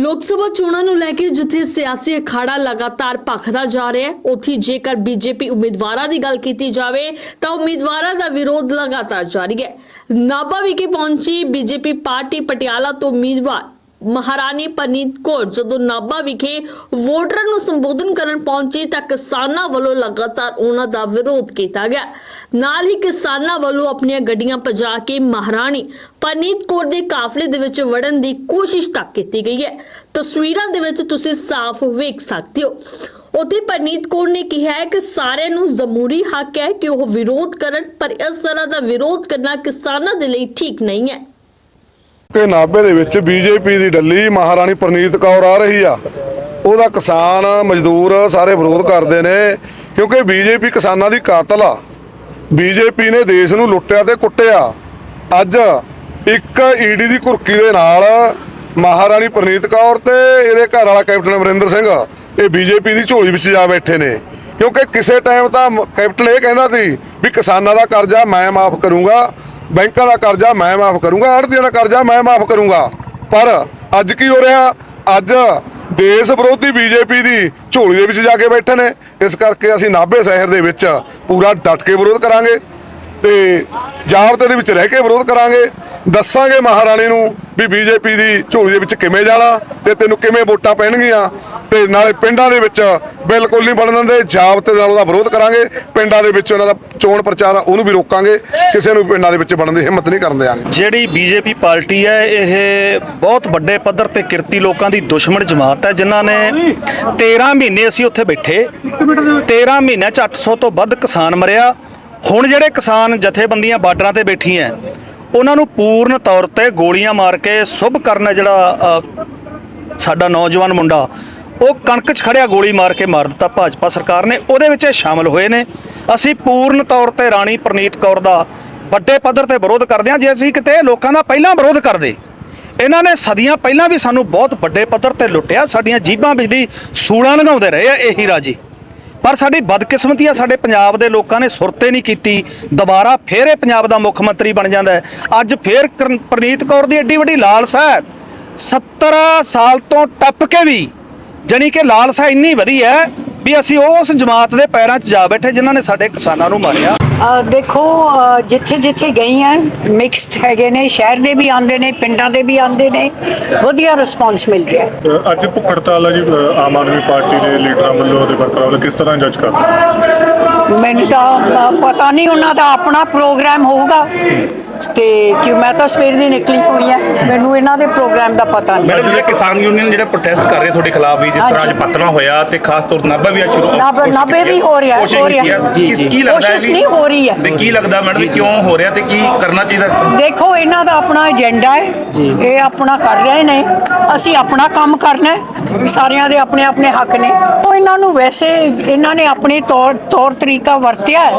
ਲੋਕ ਸਭਾ ਚੋਣਾਂ ਨੂੰ ਲੈ ਕੇ ਜਿੱਥੇ ਸਿਆਸੀ ਅਖਾੜਾ ਲਗਾਤਾਰ ਭਖਦਾ ਜਾ ਰਿਹਾ ਹੈ, ਉੱਥੇ ਜੇਕਰ ਬੀਜੇਪੀ ਉਮੀਦਵਾਰਾਂ ਦੀ ਗੱਲ ਕੀਤੀ ਜਾਵੇ, ਤਾਂ ਉਮੀਦਵਾਰਾਂ ਦਾ ਵਿਰੋਧ ਲਗਾਤਾਰ ਜਾਰੀ ਹੈ। ਨਾਭਾ ਵਿਖੇ ਪਹੁੰਚੀ ਬੀਜੇਪੀ ਪਾਰਟੀ ਪਟਿਆਲਾ ਤੋਂ ਉਮੀਦਵਾਰ ਮਹਾਰਾਣੀ ਪਰਨੀਤ ਕੌਰ ਜਦੋਂ ਨਾਭਾ ਵਿਖੇ ਵੋਟਰਾਂ ਨੂੰ ਸੰਬੋਧਨ ਕਰਨ ਪਹੁੰਚੇ ਤਾਂ ਕਿਸਾਨਾਂ ਵੱਲੋਂ ਲਗਾਤਾਰ ਉਹਨਾਂ ਦਾ ਵਿਰੋਧ ਕੀਤਾ ਗਿਆ। ਨਾਲ ਹੀ ਕਿਸਾਨਾਂ ਵੱਲੋਂ ਆਪਣੀਆਂ ਗੱਡੀਆਂ ਭਜਾ ਕੇ ਮਹਾਰਾਣੀ ਪਰਨੀਤ ਕੌਰ ਦੇ ਕਾਫਲੇ ਦੇ ਵਿੱਚ ਵੜਨ ਦੀ ਕੋਸ਼ਿਸ਼ ਤੱਕ ਕੀਤੀ ਗਈ ਹੈ। ਤਸਵੀਰਾਂ ਦੇ ਵਿੱਚ ਤੁਸੀਂ ਸਾਫ਼ ਵੇਖ ਸਕਦੇ ਹੋ। ਉਥੇ ਪਰਨੀਤ ਕੌਰ ਨੇ ਕਿਹਾ ਹੈ ਕਿ ਸਾਰਿਆਂ ਨੂੰ ਜ਼ਮੂਰੀ ਹੱਕ ਹੈ ਕਿ ਉਹ ਵਿਰੋਧ ਕਰਨ, ਪਰ ਇਸ ਤਰ੍ਹਾਂ ਦਾ ਵਿਰੋਧ ਕਰਨਾ ਕਿਸਾਨਾਂ ਦੇ ਲਈ ਠੀਕ ਨਹੀਂ ਹੈ। ਕਿ ਨਾਭੇ ਦੇ ਵਿੱਚ ਬੀਜੇਪੀ ਦੀ ਡੱਲੀ ਮਹਾਰਾਣੀ ਪ੍ਰਨੀਤ ਕੌਰ ਆ ਰਹੀ ਆ। ਉਹਦਾ ਕਿਸਾਨ, ਮਜ਼ਦੂਰ ਸਾਰੇ ਵਿਰੋਧ ਕਰਦੇ ਨੇ, ਕਿਉਂਕਿ ਬੀਜੇਪੀ ਕਿਸਾਨਾਂ ਦੀ ਕਾਤਲ ਆ। ਬੀਜੇਪੀ ਨੇ ਦੇਸ਼ ਨੂੰ ਲੁੱਟਿਆ ਤੇ ਕੁੱਟਿਆ। ਅੱਜ ਇੱਕ ਈਡੀ ਦੀ ਕੁਰਕੀ ਦੇ ਨਾਲ ਮਹਾਰਾਣੀ ਪ੍ਰਨੀਤ ਕੌਰ ਤੇ ਇਹਦੇ ਘਰ ਵਾਲਾ ਕੈਪਟਨ ਅਮਰਿੰਦਰ ਸਿੰਘ, ਇਹ ਬੀਜੇਪੀ ਦੀ ਝੋਲੀ ਵਿੱਚ ਜਾ ਬੈਠੇ ਨੇ। ਕਿਉਂਕਿ ਕਿਸੇ ਟਾਈਮ ਤਾਂ ਕੈਪਟਨ ਇਹ ਕਹਿੰਦਾ ਸੀ ਵੀ ਕਿਸਾਨਾਂ ਦਾ ਕਰਜ਼ਾ ਮੈਂ ਮਾਫ ਕਰੂੰਗਾ ਬੈਂਕਾਂ ਦਾ ਕਰਜ਼ਾ ਮੈਂ ਮਾਫ ਕਰੂੰਗਾ ਆੜ੍ਹਤੀਆਂ ਦਾ ਕਰਜ਼ਾ ਮੈਂ ਮਾਫ ਕਰੂੰਗਾ। ਪਰ ਅੱਜ ਕੀ ਹੋ ਰਿਹਾ? ਅੱਜ ਦੇਸ਼ ਵਿਰੋਧੀ ਬੀਜੇਪੀ ਦੀ ਝੋਲੀ ਦੇ ਵਿੱਚ ਜਾ ਕੇ ਬੈਠੇ ਨੇ। ਇਸ ਕਰਕੇ ਅਸੀਂ ਨਾਭੇ ਸ਼ਹਿਰ ਦੇ ਵਿੱਚ ਪੂਰਾ ਡਟ ਕੇ ਵਿਰੋਧ ਕਰਾਂਗੇ ਤੇ ਜਾਬਤੇ ਦੇ ਵਿੱਚ ਰਹਿ ਕੇ ਵਿਰੋਧ ਕਰਾਂਗੇ। ਦੱਸਾਂਗੇ ਮਹਾਰਾਣੀ ਨੂੰ ਵੀ ਬੀਜੇਪੀ ਦੀ ਝੋਲੀ ਦੇ ਵਿੱਚ ਕਿਵੇਂ ਜਾਣਾ ਤੇ ਤੈਨੂੰ ਕਿਵੇਂ ਵੋਟਾਂ ਪੈਣਗੀਆਂ ਤੇ ਨਾਲੇ ਪਿੰਡਾਂ ਦੇ ਵਿੱਚ ਬਿਲਕੁਲ ਨਹੀਂ ਬਣਨ ਦਿੰਦੇ ਜਾਬਤੇ ਨਾਲ ਉਹਦਾ ਵਿਰੋਧ ਕਰਾਂਗੇ, ਪਿੰਡਾਂ ਦੇ ਵਿੱਚ ਉਹਨਾਂ ਦਾ ਚੋਣ ਪ੍ਰਚਾਰ ਉਹਨੂੰ ਵੀ ਰੋਕਾਂਗੇ, ਕਿਸੇ ਨੂੰ ਪਿੰਡਾਂ ਦੇ ਵਿੱਚ ਬਣਨ ਦੀ ਹਿੰਮਤ ਨਹੀਂ ਕਰਨ ਦਿਆਂਗੇ। ਜਿਹੜੀ ਬੀਜੇਪੀ ਪਾਰਟੀ ਹੈ, ਇਹ ਬਹੁਤ ਵੱਡੇ ਪੱਧਰ ਤੇ ਕਿਰਤੀ ਲੋਕਾਂ ਦੀ ਦੁਸ਼ਮਣ ਜਮਾਤ ਹੈ, ਜਿਨ੍ਹਾਂ ਨੇ 13 ਮਹੀਨੇ ਅਸੀਂ ਉੱਥੇ ਬੈਠੇ 13 ਮਹੀਨਿਆਂ ਚ 800 ਤੋਂ ਵੱਧ ਕਿਸਾਨ ਮਰਿਆ। ਹੁਣ ਜਿਹੜੇ ਕਿਸਾਨ ਜਥੇਬੰਦੀਆਂ ਬਾਰਡਰਾਂ ਤੇ ਬੈਠੀਆਂ ਉਹਨਾਂ ਨੂੰ ਪੂਰਨ ਤੌਰ ਤੇ ਗੋਲੀਆਂ ਮਾਰ ਕੇ ਸੁਭ ਕਰਨ ਜਿਹੜਾ ਸਾਡਾ ਨੌਜਵਾਨ ਮੁੰਡਾ, ਉਹ ਕਣਕ 'ਚ ਖੜਿਆ ਗੋਲੀ ਮਾਰ ਕੇ ਮਾਰ ਦਿੱਤਾ ਭਾਜਪਾ ਸਰਕਾਰ ਨੇ। ਉਹਦੇ ਵਿੱਚ ਇਹ ਸ਼ਾਮਲ ਹੋਏ ਨੇ। ਅਸੀਂ ਪੂਰਨ ਤੌਰ ਤੇ ਰਾਣੀ ਪ੍ਰਨੀਤ ਕੌਰ ਦਾ ਵੱਡੇ ਪੱਧਰ ਤੇ ਵਿਰੋਧ ਕਰਦੇ ਹਾਂ। ਜੇ ਅਸੀਂ ਕਿਤੇ ਲੋਕਾਂ ਦਾ ਪਹਿਲਾਂ ਵਿਰੋਧ ਕਰਦੇ, ਇਹਨਾਂ ਨੇ ਸਦੀਆਂ ਪਹਿਲਾਂ ਵੀ ਸਾਨੂੰ ਬਹੁਤ ਵੱਡੇ ਪੱਧਰ ਤੇ ਲੁੱਟਿਆ। ਸਾਡੀਆਂ ਜੀਬਾਂ ਵਿੱਚ ਦੀ ਸੂਲਾਂ ਲੰਘਾਉਂਦੇ ਰਹੇ ਆ। ਇਹੀ ਰਾਜੀ। ਪਰ ਸਾਡੀ ਬਦਕਿਸਮਤੀ ਆ, ਸਾਡੇ ਪੰਜਾਬ ਦੇ ਲੋਕਾਂ ਨੇ ਸੁਰਤੇ ਨਹੀਂ ਕੀਤੀ। ਦੁਬਾਰਾ ਫੇਰ ਇਹ ਪੰਜਾਬ ਦਾ ਮੁੱਖ ਮੰਤਰੀ ਬਣ ਜਾਂਦਾ ਅੱਜ ਫੇਰ ਕਰਨ- ਪ੍ਰਨੀਤ ਕੌਰ ਦੀ ਏਡੀ ਵੱਡੀ ਲਾਲਸਾ ਹੈ। 70 ਸਾਲ ਤੋਂ ਟੱਪ ਕੇ ਵੀ, ਜਾਣੀ ਕਿ ਲਾਲਸਾ ਇੰਨੀ ਵਧੀ ਹੈ ਵੀ ਅਸੀਂ ਉਸ ਜਮਾਤ ਦੇ ਪੈਰਾਂ 'ਚ ਜਾ ਬੈਠੇ ਜਿਨ੍ਹਾਂ ਨੇ ਸਾਡੇ ਕਿਸਾਨਾਂ ਨੂੰ ਮਾਰਿਆ। ਦੇਖੋ ਜਿੱਥੇ ਜਿੱਥੇ ਗਈ ਆ ਮਿਕਸਡ ਹੈਗੇ ਨੇ ਸ਼ਹਿਰ ਦੇ ਵੀ ਆਉਂਦੇ ਨੇ ਪਿੰਡਾਂ ਦੇ ਵੀ ਆਉਂਦੇ ਨੇ ਵਧੀਆ ਰਿਸਪਾਂਸ ਮਿਲ ਰਿਹਾ। ਹੈ ਅੱਜ ਭੁੱਖ ਹੜਤਾਲ ਹੈ ਜੀ ਆਮ ਆਦਮੀ ਪਾਰਟੀ ਦੇ ਲੀਡਰਾਂ ਵੱਲੋਂ ਤੇ ਵਰਕਰਾਂ ਵੱਲੋਂ ਕਿਸ ਤਰ੍ਹਾਂ ਜੱਜ ਕਰਦੇ? ਮੈਨੂੰ ਤਾਂ ਪਤਾ ਨਹੀਂ ਉਹਨਾਂ ਦਾ ਆਪਣਾ ਪ੍ਰੋਗਰਾਮ ਹੋਊਗਾ। ਤੇ ਕਿ ਮੈਂ ਤਾਂ ਸਵੇਰ ਦੀ ਨਿਕਲੀ ਹੋਈ ਆ ਮੈਨੂੰ ਇਹਨਾਂ ਦੇ ਪ੍ਰੋਗਰਾਮ ਦਾ ਪਤਾ ਨਹੀਂ। ਮੈਡਮ ਜਿਹੜੇ ਕਿਸਾਨ ਯੂਨੀਅਨ ਜਿਹੜਾ ਪ੍ਰੋਟੈਸਟ ਕਰ ਰਹੇ ਤੁਹਾਡੇ ਖਿਲਾਫ ਵੀ ਜਿਸ ਤਰ੍ਹਾਂ ਅੱਜ। ਪਤਨਾ ਹੋਇਆ ਤੇ ਖਾਸ ਤੌਰ ਤੇ ਨਾਭਾ ਵੀ ਅੱਜ ਸ਼ੁਰੂ ਨਾਭਾ- ਵੀ ਹੋ ਰਿਹਾ, ਹੋ ਰਿਹਾ। ਕੀ- ਲੱਗਦਾ ਹੈ ਕੋਸ਼ਿਸ਼ ਵੀ- ਨਹੀਂ ਹੋ ਰਹੀ ਹੈ। ਤੇ ਕੀ ਲੱਗਦਾ ਮੈਡਮ ਕਿਉਂ ਹੋ ਰਿਹਾ ਤੇ ਕੀ ਕਰਨਾ ਚਾਹੀਦਾ? ਦੇਖੋ ਇਹਨਾਂ ਦਾ ਆਪਣਾ ਏਜੰਡਾ ਹੈ। ਇਹ ਆਪਣਾ ਕਰ ਰਹੇ ਨੇ। ਅਸੀਂ ਆਪਣਾ ਕੰਮ ਕਰਨਾ ਹੈ। ਸਾਰਿਆਂ ਦੇ ਆਪਣੇ ਆਪਣੇ ਹੱਕ ਨੇ। ਉਹ ਇਹਨਾਂ ਨੂੰ ਵੈਸੇ ਇਹਨਾਂ ਨੇ ਆਪਣੇ ਤੌਰ ਤੌਰ ਤਰੀਕਾ ਵਰਤਿਆ ਹੈ।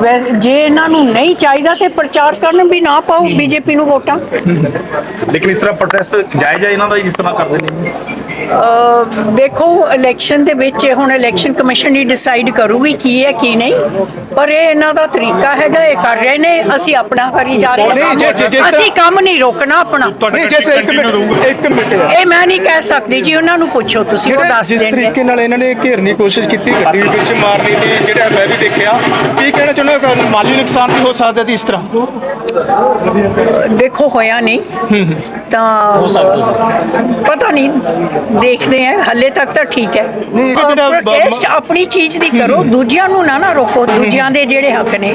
ਵੈ- ਜੇ ਇਹਨਾਂ ਨੂੰ ਨਹੀਂ ਚਾਹੀਦਾ ਤੇ ਪ੍ਰਚਾਰ ਕਰਨ ਵੀ ਨਾ ਪਾਓ ਬੀਜੇਪੀ ਨੂੰ ਵੋਟਾਂ। ਲੇਕਿਨ ਇਸ ਤਰ੍ਹਾਂ ਪ੍ਰੋਟੈਸਟ ਜਾਇਜ਼ ਹੈ ਇਹਨਾਂ ਦਾ ਜਿਸ ਤਰ੍ਹਾਂ ਕਰਦੇ ਨੇ? ਅਹ ਦੇਖੋ ਇਲੈਕਸ਼ਨ ਦੇ ਵਿੱਚ ਹੁਣ ਇਲੈਕਸ਼ਨ ਕਮਿਸ਼ਨ ਹੀ ਡਿਸਾਈਡ ਕਰੂਗੀ ਕੀ ਹੈ ਕੀ ਨਹੀਂ। ਪਰ ਇਹ ਇਹਨਾਂ ਦਾ ਤਰੀਕਾ ਹੈਗਾ ਇਹ ਕਰ ਰਹੇ ਨੇ। ਅਸੀਂ ਆਪਣਾ ਕਰੀ ਜਾ ਰਹੇ ਨਹੀਂ, ਜੇ- ਜੇ- ਜੇ- ਹਾਂ ਅਸੀਂ ਕੰਮ ਨਹੀਂ ਰੋਕਣਾ ਆਪਣਾ। ਨਹੀਂ ਜੈਸੇ ਇੱਕ ਮਿੰਟ ਇੱਕ ਮਿੰਟ ਇਹ ਮੈਂ ਨਹੀਂ ਕਹਿ ਸਕਦੀ ਜੀ ਉਹਨਾਂ ਨੂੰ ਪੁੱਛੋ ਤੁਸੀਂ ਉਹ ਜਿਹੜਾ ਦੱਸ ਜਿਸ ਦੇਣਗੇ। ਤਰੀਕੇ ਨਾਲ ਇਹਨਾਂ ਨੇ ਘੇਰਨ ਦੀ ਕੋਸ਼ਿਸ਼ ਕੀਤੀ ਗੱਡੀ ਵਿੱਚ ਮਾਰਨੀ ਤੇ ਜਿਹੜਾ ਮੈਂ ਵੀ ਦੇਖਿਆ ਕੀ ਕਹਿਣਾ ਚਾਹੁੰਦੇ ਹੋ ਕਿ ਮਾਲੀ ਨੁਕਸਾਨ ਵੀ ਹੋ ਸਕਦਾ ਸੀ ਇਸ ਤਰ੍ਹਾਂ? ਦੇਖੋ ਹੋਇਆ ਨਹੀਂ। ਤਾਂ ਪਤਾ ਨਹੀਂ ਦੇਖਦੇ ਆ ਹੱਲੇ ਤੱਕ ਤਾਂ ਠੀਕ ਹੈ। ਪ੍ਰੋਟੈਸਟ ਆਪਣੀ ਚੀਜ਼ ਦੀ ਕਰੋ। ਦੂਜਿਆਂ ਨੂੰ ਨਾ ਨਾ ਰੋਕੋ। ਦੂਜਿਆਂ ਦੇ ਜਿਹੜੇ ਹੱਕ ਨੇ।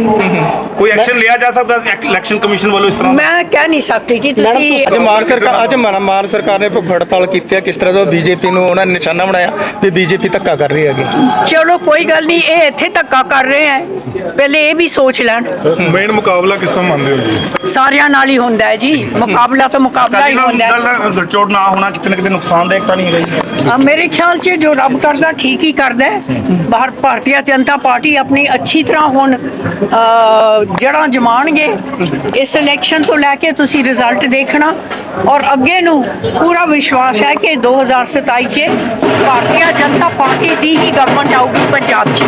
ਕੋਈ ਐਕਸ਼ਨ ਲਿਆ ਜਾ ਸਕਦਾ ਇਲੈਕਸ਼ਨ ਕਮਿਸ਼ਨ ਵੱਲੋਂ ਇਸ ਤਰ੍ਹਾਂ? ਮੈਂ ਕਹਿ ਨਹੀਂ ਸਕਦੀ ਜੀ ਤੁਸੀਂ ਅੱਜ ਮਾਨ ਸਰਕਾਰ ਅੱਜ ਮਾਨ ਸਰਕਾਰ ਨੇ ਭੁੱਖ ਹੜਤਾਲ ਕੀਤੀ ਹੈ। ਕਿਸ ਤਰ੍ਹਾਂ ਦਾ ਬੀਜੇਪੀ ਨੂੰ ਉਹਨਾਂ ਨੇ ਨਿਸ਼ਾਨਾ ਬਣਾਇਆ ਵੀ ਬੀਜੇਪੀ ਧੱਕਾ ਕਰ ਰਹੀ ਹੈਗੀ। ਚਲੋ ਕੋਈ ਗੱਲ ਨਹੀਂ। ਇਹ ਇੱਥੇ ਧੱਕਾ ਕਰ ਰਹੇ ਹੈ। ਪਹਿਲੇ ਇਹ ਵੀ ਸੋਚ ਲੈਣ। ਮੇਨ ਮੁਕਾਬਲਾ ਕਿਸ ਤਰ੍ਹਾਂ ਮੰਨਦੇ ਹੋ ਜੀ? ਸਾਰਿਆਂ ਨਾਲ ਹੀ ਹੁੰਦਾ ਹੈ ਜੀ। ਮੁਕਾਬਲਾ ਤਾਂ ਮੁਕਾਬਲਾ ਹੀ ਹੁੰਦਾ ਹੈ। ਗੜਚੋੜ ਨਾ ਹੋਣਾ ਕਿਤੇ ਨਾ ਕਿਤੇ ਨੁਕਸਾਨਦਾਇਕ ਤਾਂ ਨਹੀਂ ਜੀ ਅ, ਮੇਰੇ ਖਿਆਲ 'ਚ ਜੋ ਰੱਬ ਕਰਦਾ ਠੀਕ ਹੀ ਕਰਦਾ ਹੈ। ਬਾਹਰ ਭਾਰਤੀ ਜਨਤਾ ਪਾਰਟੀ ਆਪਣੀ ਅੱਛੀ ਤਰ੍ਹਾਂ ਹੁਣ ਅ, ਜੜ੍ਹਾਂ ਜਮਾਣਗੇ। ਇਸ ਇਲੈਕਸ਼ਨ ਤੋਂ ਲੈ ਕੇ ਤੁਸੀਂ ਰਿਜ਼ਲਟ ਦੇਖਣਾ। ਔਰ ਅੱਗੇ ਨੂੰ ਪੂਰਾ ਵਿਸ਼ਵਾਸ ਹੈ ਕਿ 2027 'ਚ ਭਾਰਤੀ ਜਨਤਾ ਪਾਰਟੀ ਦੀ ਹੀ ਗਵਰਨਮੈਂਟ ਆਊਗੀ ਪੰਜਾਬ 'ਚ।